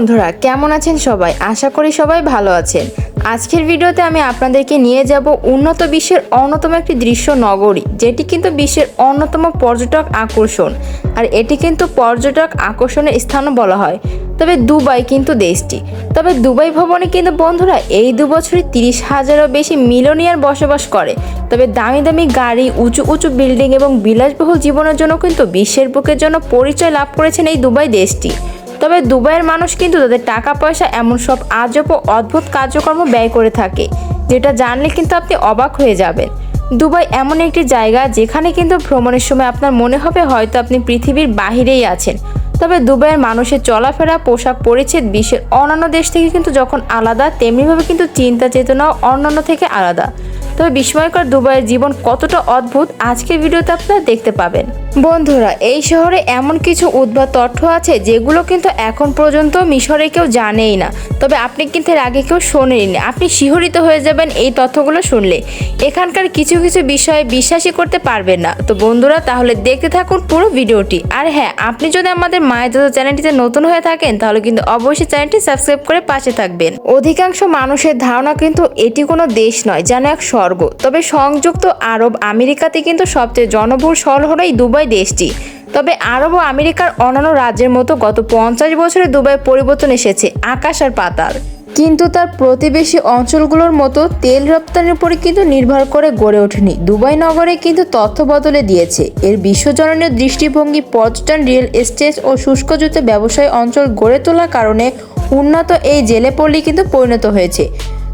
বন্ধুরা, কেমন আছেন সবাই? আশা করি সবাই ভালো আছেন। আজকের ভিডিওতে আমি আপনাদেরকে নিয়ে যাব উন্নত বিশ্বের অন্যতম একটি দৃশ্য নগরী, যেটি কিন্তু বিশ্বের অন্যতম পর্যটক আকর্ষণ। আর এটি কিন্তু পর্যটক আকর্ষণের স্থানও বলা হয়। তবে দুবাই কিন্তু দেশটি। তবে দুবাই ভবনে কিন্তু বন্ধুরা, এই দু বছরে তিরিশ হাজারও বেশি মিলনিয়ার বসবাস করে। তবে দামি দামি গাড়ি, উঁচু উঁচু বিল্ডিং এবং বিলাসবহুল জীবনের জন্য কিন্তু বিশ্বের বুকের জন্য পরিচয় লাভ করেছেন এই দুবাই দেশটি। তবে দুবাইয়ের মানুষ কিন্তু তাদের টাকা, পয়সা, এমন সব আজব ও অদ্ভুত কার্যক্রম ব্যয় করে থাকে, যেটা জানলে কিন্তু আপনি অবাক হয়ে যাবেন। দুবাই এমন একটি জায়গা যেখানে কিন্তু ভ্রমণের সময় আপনার মনে হবে হয়তো আপনি পৃথিবীর বাহিরেই আছেন। তবে দুবাইয়ের মানুষের চলাফেরা, পোশাক পরিচ্ছেদ, বিশ্বের অন্যান্য দেশ থেকে কিন্তু যখন আলাদা, তেমনিভাবে কিন্তু চিন্তা চেতনাও অন্যান্য থেকে আলাদা। তবে বিস্ময়কর দুবাইয়ের জীবন কতটা অদ্ভুত, আজকের ভিডিওতে আপনারা দেখতে পাবেন। বন্ধুরা, এই শহরে এমন কিছু উদ্ভট তথ্য আছে যেগুলো কিন্তু এখন পর্যন্ত মিশরে কেউ জানেই না। তবে আপনি কিন্তু এর আগে কেউ শোনেননি আপনি শিহরিত হয়ে যাবেন এই তথ্যগুলো শুনলে। এখানকার কিছু কিছু বিষয়ে বিশ্বাসই করতে পারবেন না। তো বন্ধুরা, তাহলে দেখতে থাকুন পুরো ভিডিওটি। আর হ্যাঁ আপনি যদি আমাদের মায়ের দাদা চ্যানেলটিতে নতুন হয়ে থাকেন, তাহলে কিন্তু অবশ্যই চ্যানেলটি সাবস্ক্রাইব করে পাশে থাকবেন। অধিকাংশ মানুষের ধারণা কিন্তু এটি কোনো দেশ নয়, যেন এক স্বর্গ। তবে সংযুক্ত আরব আমেরিকাতে কিন্তু সবচেয়ে জনবহুল শহর হলো এই দুবাই। দেশটি। তবে আরব ও আমেরিকার অন্যান্য রাজ্যের মতো গত পঞ্চাশ বছরে দুবাই পরিবর্তন এসেছে আকাশ আর পাতাল। কিন্তু তার প্রতিবেশী অঞ্চলগুলোর মতো তেল রপ্তানির উপরে কিন্তু নির্ভর করে গড়ে ওঠেনি। দুবাই নগরে কিন্তু তথ্য বদলে দিয়েছে। এর বিশ্বজনীয় দৃষ্টিভঙ্গি পর্যটন, রিয়েল এস্টেট ও শুষ্কযুক্ত ব্যবসায়ী অঞ্চল গড়ে তোলার কারণে উন্নত এই জেলে পল্লী কিন্তু পরিণত হয়েছে।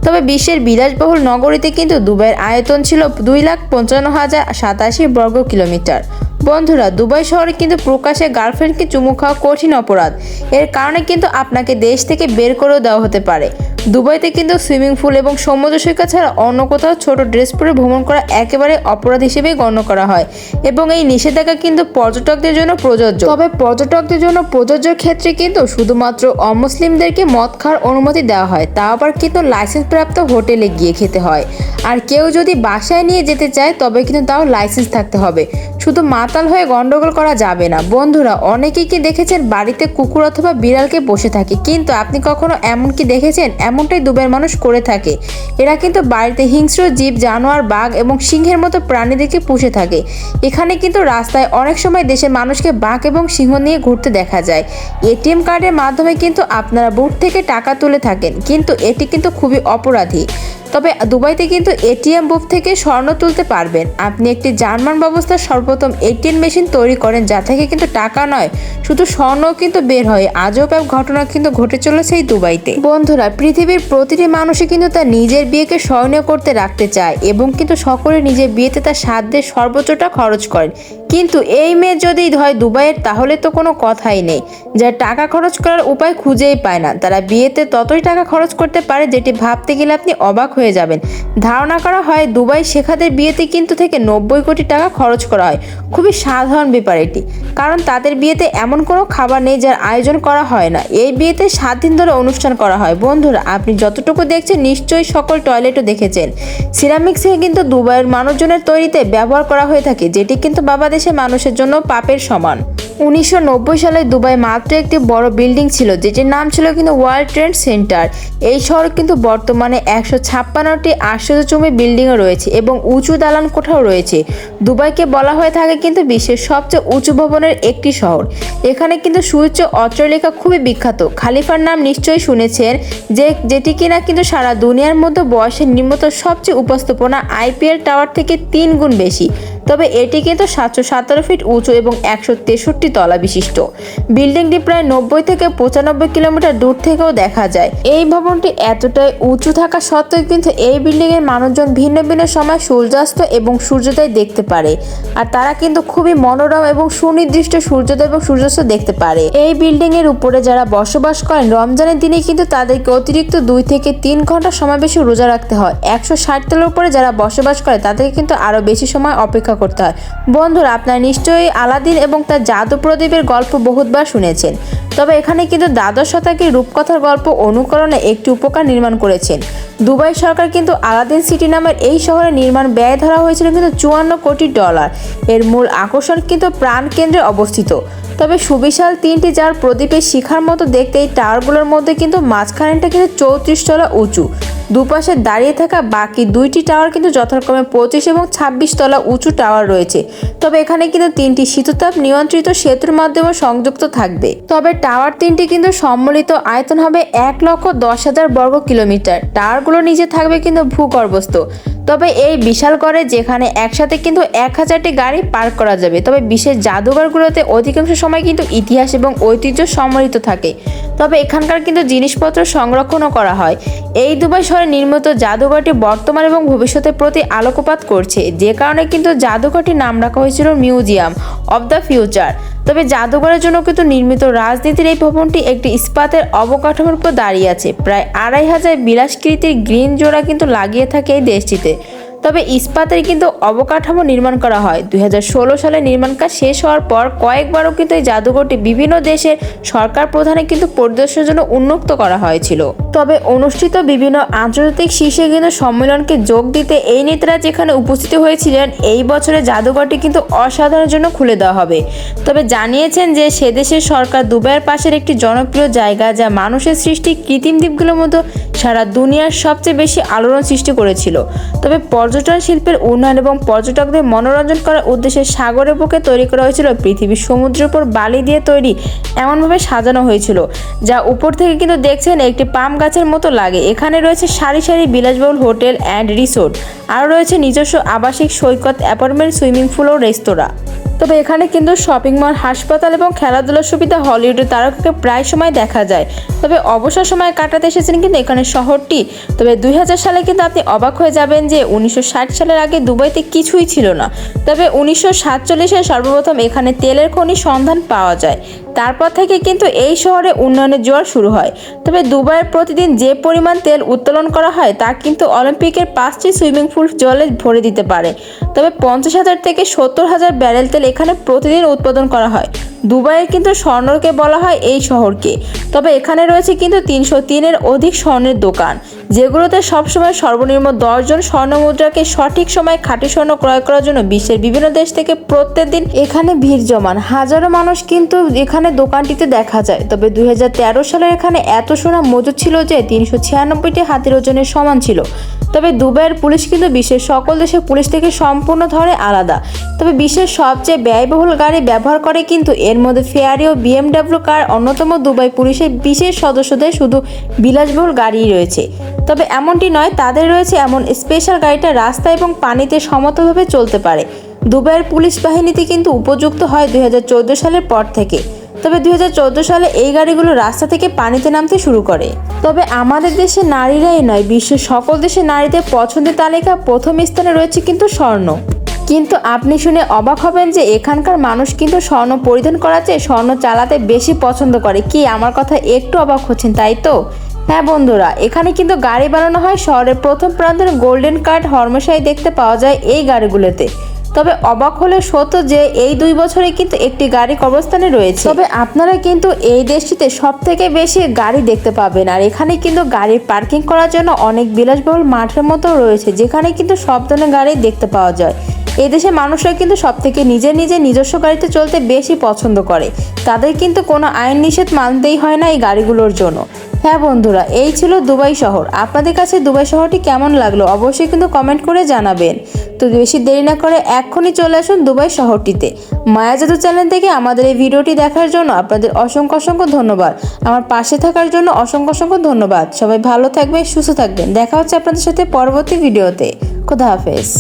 তবে বিশ্বের বিলাসবহুল নগরীতে কিন্তু দুবাইয়ের আয়তন ছিল দুই লাখ পঞ্চান্ন হাজার সাতাশি বর্গ কিলোমিটার। বন্ধুরা, দুবাই শহরে কিন্তু প্রকাশ্যে গার্লফ্রেন্ডকে চুমু খাওয়া কঠিন অপরাধ। এর কারণে কিন্তু আপনাকে দেশ থেকে বের করেও দেওয়া হতে পারে। দুবাইতে কিন্তু সুইমিং পুল এবং সমুদ্র সৈকত ছাড়া অন্য কোথাও ছোট ড্রেস পরে ভ্রমণ করা একেবারে অপরাধ হিসেবে গণ্য করা হয়। এবং এই নিষেধাজ্ঞা কিন্তু পর্যটকদের জন্য প্রযোজ্য। তবে পর্যটকদের জন্য প্রযোজ্য ক্ষেত্রে কিন্তু শুধুমাত্র অমুসলিমদেরকে মদ খাওয়ার অনুমতি দেওয়া হয়, তা আবার কিন্তু লাইসেন্স প্রাপ্ত হোটেলে গিয়ে খেতে হয়। আর কেউ যদি বাসায় নিয়ে যেতে চায়, তবে কিন্তু তাও লাইসেন্স থাকতে হবে। শুধু মাতাল হয়ে গন্ডগোল করা যাবে না। বন্ধুরা, অনেকেই কি দেখেছেন বাড়িতে কুকুর অথবা বিড়ালকে বসে থাকে? কিন্তু আপনি কখনো এমন কি দেখেছেন? এমনটাই দুবের মানুষ করে থাকে। এরা কিন্তু বাড়িতে হিংস্র জীব, জানোয়ার, বাঘ এবং সিংহের মতো প্রাণীদেরকে পুষে থাকে। এখানে কিন্তু রাস্তায় অনেক সময় দেশের মানুষকে বাঘ এবং সিংহ নিয়ে ঘুরতে দেখা যায়। এটিএম কার্ডের মাধ্যমে কিন্তু আপনারা বুট থেকে টাকা তুলে থাকেন, কিন্তু এটি কিন্তু খুবই অপরাধী। তবে দুবাইতে কিন্তু এটিএম বুথ থেকে স্বর্ণ তুলতে পারবেন। আপনি একটি জার্মান ব্যবস্থার সর্বপ্রথম এটিএম মেশিন তৈরি করেন, যা থেকে কিন্তু টাকা নয়, শুধু স্বর্ণও কিন্তু বের হয়। আজব এক ঘটনা কিন্তু ঘটে চলেছে এই দুবাইতে। বন্ধুরা, পৃথিবীর প্রতিটি মানুষই কিন্তু তার নিজের বিয়েকে স্মরণীয় করতে রাখতে চায় এবং কিন্তু সকলে নিজের বিয়েতে তার সাধ্যের সর্বোচ্চটা খরচ করেন। কিন্তু এই মেয়ে যদি হয় দুবাইয়ের, তাহলে তো কোনো কথাই নেই। যার টাকা খরচ করার উপায় খুঁজেই পায় না। তারা বিয়েতে ততই টাকা খরচ করতে পারে যেটি ভাবতে গেলে আপনি অবাক হয়ে যাবেন। ধারণা করা হয় দুবাই শেখাদের বিয়েতে কিন্তু থেকে নব্বই কোটি টাকা খরচ করা হয়। খুবই সাধারণ ব্যাপার এটি। কারণ তাদের বিয়েতে এমন কোনো খাবার নেই যার আয়োজন করা হয় না। এই বিয়েতে সাত দিন ধরে অনুষ্ঠান করা হয়। বন্ধুরা, আপনি যতটুকু দেখছেন নিশ্চয়ই সকল টয়লেটও দেখেছেন। সিরামিক্সে কিন্তু দুবাইয়ের মানুষজনের তৈরিতে ব্যবহার করা হয়ে থাকে, যেটি কিন্তু বাবা দেশের মানুষের জন্য পাপের সমান। উনিশশো নব্বই সালে দুবাই মাত্র একটি বড় বিল্ডিং ছিল, যেটির নাম ছিল কিন্তু ওয়ার্ল্ড ট্রেড সেন্টার। এই শহর কিন্তু বর্তমানে একশো ছাপ্পান্নটি আশ্চর্যচমী বিল্ডিংও রয়েছে এবং উঁচু দালান কোঠাও রয়েছে। দুবাইকে বলা হয়ে থাকে কিন্তু বিশ্বের সবচেয়ে উঁচু ভবনের একটি শহর। এখানে কিন্তু সুউচ্চ অট্টালিকা খুবই বিখ্যাত। খালিফার নাম নিশ্চয়ই শুনেছেন যে, যেটি কিনা কিন্তু সারা দুনিয়ার মধ্যে বয়সের নিম্নত সবচেয়ে উপস্থাপনা আইপিএল টাওয়ার থেকে তিন গুণ বেশি। তবে এটি কিন্তু সাতশো সতেরো ফিট উঁচু এবং একশো তেষট্টি তলা বিশিষ্ট। বিল্ডিংটি প্রায় নব্বই থেকে পঁচানব্বই কিলোমিটার দূর থেকেও দেখা যায়। এই ভবনটি এতটাই উঁচু থাকা সত্ত্বেও কিন্তু এই বিল্ডিং এর মানুষজন ভিন্ন ভিন্ন সময় সূর্যাস্ত এবং সূর্যোদয় দেখতে পারে। আর তারা কিন্তু খুবই মনোরম এবং সুনির্দিষ্ট সূর্যোদয় এবং সূর্যাস্ত দেখতে পারে। এই বিল্ডিং এর উপরে যারা বসবাস করেন, রমজানের দিনে কিন্তু তাদেরকে অতিরিক্ত দুই থেকে তিন ঘণ্টা সময় বেশি রোজা রাখতে হয়। একশো ষাট তলার উপরে যারা বসবাস করে, তাদেরকে কিন্তু আরও বেশি সময় অপেক্ষা করতে হয়। বন্ধুরা, আপনারা নিশ্চয়ই আলাদিন এবং তার জাদু প্রদীপের গল্প বহুতবার শুনেছেন। তবে এখানে কিন্তু দ্বাদশ শতাব্দীর রূপকথার গল্প অনুকরণে একটি উপকার নির্মাণ করেছেন। দুবাই সরকার কিন্তু আলাদিন সিটি নামের এই শহরে নির্মাণ ব্যয় ধরা হয়েছিল কিন্তু চুয়ান্ন কোটি ডলার। এর মূল আকর্ষণ কিন্তু প্রাণ কেন্দ্রে অবস্থিত। তবে সুবিশাল তিনটি যার প্রদীপের শিখার মতো দেখতে এই টাওয়ারগুলোর মধ্যে কিন্তু মাঝখানেটা কিন্তু চৌত্রিশ তলা উঁচু। দুপাশে দাঁড়িয়ে থাকা বাকি দুইটি টাওয়ার কিন্তু যথাক্রমে পঁচিশ এবং ছাব্বিশ তলা উঁচু টাওয়ার রয়েছে। তবে এখানে কিন্তু তিনটি শীততাপ নিয়ন্ত্রিত সেতুর মাধ্যমে সংযুক্ত থাকবে। তবে টাওয়ার তিনটি কিন্তু সম্মিলিত আয়তন হবে এক লক্ষ দশ হাজার বর্গ কিলোমিটার। টাওয়ারগুলো নিচে থাকবে কিন্তু ভূগর্ভস্থ। তবে এই বিশাল করে যেখানে একসাথে কিন্তু এক হাজারটি গাড়ি পার্ক করা যাবে। তবে বিশেষ জাদুঘরগুলোতে অধিকাংশ সময় কিন্তু ইতিহাস এবং ঐতিহ্য সম্মিলিত থাকে। তবে এখানকার কিন্তু জিনিসপত্র সংরক্ষণও করা হয়। এই দুবাই শহরে নির্মিত জাদুঘরটি বর্তমান এবং ভবিষ্যতের প্রতি আলোকপাত করছে। যে কারণে কিন্তু জাদুঘরটির নাম রাখা হয়েছিল মিউজিয়াম অব দ্য ফিউচার। তবে জাদুঘরের জন্য কিন্তু নির্মিত রাজনীতির এই ভবনটি একটি ইস্পাতের অবকাঠামোর উপর দাঁড়িয়ে আছে। প্রায় আড়াই হাজার বিলাসকৃতির গ্রিন জোড়া কিন্তু লাগিয়ে থাকে এই দেশটিতে। তবে ইস্পাতের কিন্তু অবকাঠামো নির্মাণ করা হয়। দু হাজার ষোলো সালে নির্মাণ কাজ শেষ হওয়ার পর কয়েকবারও কিন্তু এই জাদুঘরটি বিভিন্ন দেশের সরকার প্রধানে কিন্তু পরিদর্শনের জন্য উন্মুক্ত করা হয়েছিল। তবে অনুষ্ঠিত বিভিন্ন আন্তর্জাতিক শীর্ষে কিন্তু সম্মেলনকে যোগ দিতে এই নেতারা যেখানে উপস্থিত হয়েছিলেন, এই বছরে জাদুঘরটি কিন্তু অসাধারণের জন্য খুলে দেওয়া হবে। তবে জানিয়েছেন যে সে দেশের সরকার দুবাইয়ের পাশের একটি জনপ্রিয় জায়গা যা মানুষের সৃষ্টি কৃত্রিম দ্বীপগুলোর মতো সারা দুনিয়ার সবচেয়ে বেশি আলোড়ন সৃষ্টি করেছিল। তবে পর্যটন শিল্পের উন্নয়ন এবং পর্যটকদের মনোরঞ্জন করার উদ্দেশ্যে সাগরের বুকে তৈরি করা হয়েছিল পৃথিবীর সমুদ্রের উপর বালি দিয়ে তৈরি এমনভাবে সাজানো হয়েছিল, যা উপর থেকে কিন্তু দেখছেন একটি পাম গাছের মতো লাগে। এখানে রয়েছে সারি সারি বিলাসবহুল হোটেল অ্যান্ড রিসোর্ট। আরও রয়েছে নিজস্ব আবাসিক সৈকত, অ্যাপার্টমেন্ট, সুইমিং পুল ও রেস্তোরাঁ। তবে এখানে কিন্তু শপিং মল হাসপাতাল এবং খেলাধুলার সুবিধা হলিউডের তারকাকে প্রায় সময় দেখা যায়। তবে অবসর সময় কাটাতে এসেছেন কিন্তু এখানে শহরটি। তবে দুই হাজার সালে কিন্তু আপনি অবাক হয়ে যাবেন যে উনিশশো ষাট সালের আগে দুবাইতে কিছুই ছিল না। তবে উনিশশো সাতচল্লিশে সর্বপ্রথম এখানে তেলের খনি সন্ধান পাওয়া যায়। তারপর থেকে কিন্তু এই শহরে উন্নয়নের জোয়ার শুরু হয়। তবে দুবাইয়ের প্রতিদিন যে পরিমাণ তেল উত্তোলন করা হয় তা কিন্তু অলিম্পিকের পাঁচটি সুইমিং পুল জলে ভরে দিতে পারে। তবে পঞ্চাশ হাজার থেকে সত্তর হাজার ব্যারেল তেল এখানে প্রতিদিন উৎপাদন করা হয়। দুবাইয়ের কিন্তু স্বর্ণকে বলা হয় এই শহরকে। তবে এখানে রয়েছে কিন্তু তিনশো তিনের অধিক স্বর্ণের দোকান, যেগুলোতে সবসময় সর্বনিম্ন দশজন স্বর্ণ মুদ্রাকে সঠিক সময় খাঁটি স্বর্ণ ক্রয় করার জন্য বিশ্বের বিভিন্ন দেশ থেকে প্রত্যেক দিন এখানে ভিড় জমান। হাজারো মানুষ কিন্তু এখানে দোকানটিতে দেখা যায়। তবে দুই হাজার তেরো সালের এখানে এত সোনা মজুদ ছিল যে তিনশো ছিয়ানব্বইটি হাতির ওজনের সমান ছিল। তবে দুবাইয়ের পুলিশ কিন্তু বিশ্বের সকল দেশের পুলিশ থেকে সম্পূর্ণ ধরে আলাদা। তবে বিশ্বের সবচেয়ে ব্যয়বহুল গাড়ি ব্যবহার করে কিন্তু এর মধ্যে ফেয়ারি ও বিএমডাব্লিউ কার অন্যতম দুবাই পুলিশের বিশেষ সদস্যদের শুধু বিলাসবহুল গাড়িই রয়েছে। তবে এমনটি নয়, তাদের রয়েছে এমন স্পেশাল গাড়িটা রাস্তা এবং পানিতে সমতলভাবে চলতে পারে। দুবাইয়ের পুলিশ বাহিনীতে কিন্তু উপযুক্ত হয় দুই হাজার চৌদ্দ সালের পর থেকে। তবে দুই হাজার চোদ্দ সালে এই গাড়িগুলো রাস্তা থেকে পানিতে নামতে শুরু করে। তবে আমাদের দেশে নারীরাই নয়, বিশ্বের সকল দেশে নারীদের পছন্দের তালিকা প্রথম স্থানে রয়েছে কিন্তু স্বর্ণ। কিন্তু আপনি শুনে অবাক হবেন যে এখানকার মানুষ কিন্তু স্বর্ণ পরিধান করার চেয়ে স্বর্ণ চালাতে বেশি পছন্দ করে। কি আমার কথা একটু অবাক হচ্ছেন, তাই তো? হ্যাঁ বন্ধুরা, এখানে কিন্তু গাড়ি বানানো হয় শহরের প্রথম প্রান্তের গোল্ডেন কার্ড হরমেশাই দেখতে পাওয়া যায় এই গাড়িগুলোতে। তবে অবাক হলে সত্য যে এই দুই বছরে কিন্তু একটি গাড়ি কবরস্থানে রয়েছে। তবে আপনারা কিন্তু এই দেশটিতে সব থেকে বেশি গাড়ি দেখতে পাবেন। আর এখানে কিন্তু গাড়ির পার্কিং করার জন্য অনেক বিলাসবহুল মাঠের মতো রয়েছে, যেখানে কিন্তু সব ধরনের গাড়ি দেখতে পাওয়া যায়। এই দেশের মানুষরা কিন্তু সব থেকে নিজের নিজের নিজস্ব গাড়িতে চলতে বেশি পছন্দ করে। তাদের কিন্তু কোনো আইন নিষেধ মানতেই হয় না এই গাড়িগুলোর জন্য। হ্যাঁ বন্ধুরা, এই ছিল দুবাই শহর। আপনাদের কাছে দুবাই শহরটি কেমন লাগল অবশ্যই কিন্তু কমেন্ট করে জানাবেন। তো বেশি দেরি না করে এক্ষুনি চলে আসুন দুবাই শহরটিতে। মায়া জাদু চ্যানেল থেকে আমাদের এই ভিডিওটি দেখার জন্য আপনাদের অসংখ্য অসংখ্য ধন্যবাদ। আমার পাশে থাকার জন্য অসংখ্য অসংখ্য ধন্যবাদ। সবাই ভালো থাকবেন, সুস্থ থাকবেন। দেখা হচ্ছে আপনাদের সাথে পরবর্তী ভিডিওতে। খোদা হাফেজ।